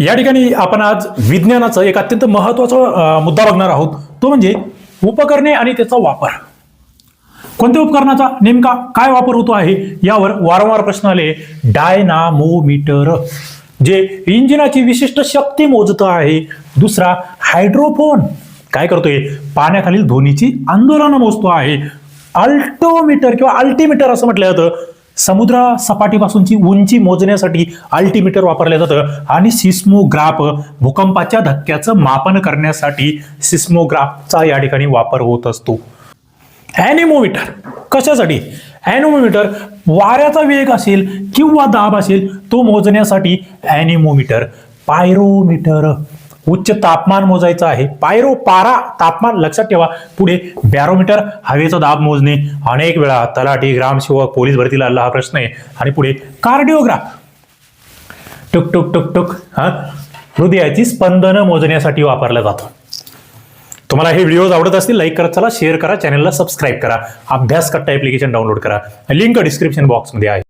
या ठिकाणी आपण आज विज्ञानाचं एक अत्यंत महत्त्वाचा मुद्दा बघणार आहोत. तो म्हणजे उपकरणे आणि त्याचा वापर. कोणत्या उपकरणाचा? नेमका काय वापर होतो आहे? यावर वारंवार प्रश्न आले. डायनामोमीटर जे इंजिनाची विशिष्ट शक्ती मोजत आहे. दुसरा हायड्रोफोन. काय करतोय? पाण्याखालील ध्वनीची आंदोलनं मोजतो आहे. अल्टोमीटर किंवा अल्टीमीटर असं म्हटलं जातं. समुद्र सपाटीपासूनची उंची मोजण्यासाठी अल्टीमीटर वापरलं जातं आणि सिस्मोग्राफ भूकंपाच्या धक्क्याचं मापन करण्यासाठी सिस्मोग्राफचा या ठिकाणी वापर होत असतो. ॲनिमोमीटर. कशासाठी? ॲनिमोमीटर वाऱ्याचा वेग असेल किंवा दाब असेल तो मोजण्यासाठी ॲनिमोमीटर. पायरोमीटर. उच्च तापमान मोजायचं आहे. पायरो पारा तापमान लक्षात ठेवा. पुढे बॅरोमीटर हवेचा दाब मोजणे. अनेक वेळा तलाठी ग्रामसेवक पोलीस भरतीला आला हा प्रश्न आहे. आणि पुढे कार्डिओग्राफ टुक टुक टुक टुक हा. हृदयाची स्पंदनं मोजण्यासाठी वापरला जातो. तुम्हाला हे व्हिडिओज आवडत असतील लाईक करत चला शेअर करा चॅनलला सबस्क्राईब करा. अभ्यास कट्टा ॲप्लिकेशन डाउनलोड करा लिंक डिस्क्रिप्शन बॉक्समध्ये आहे.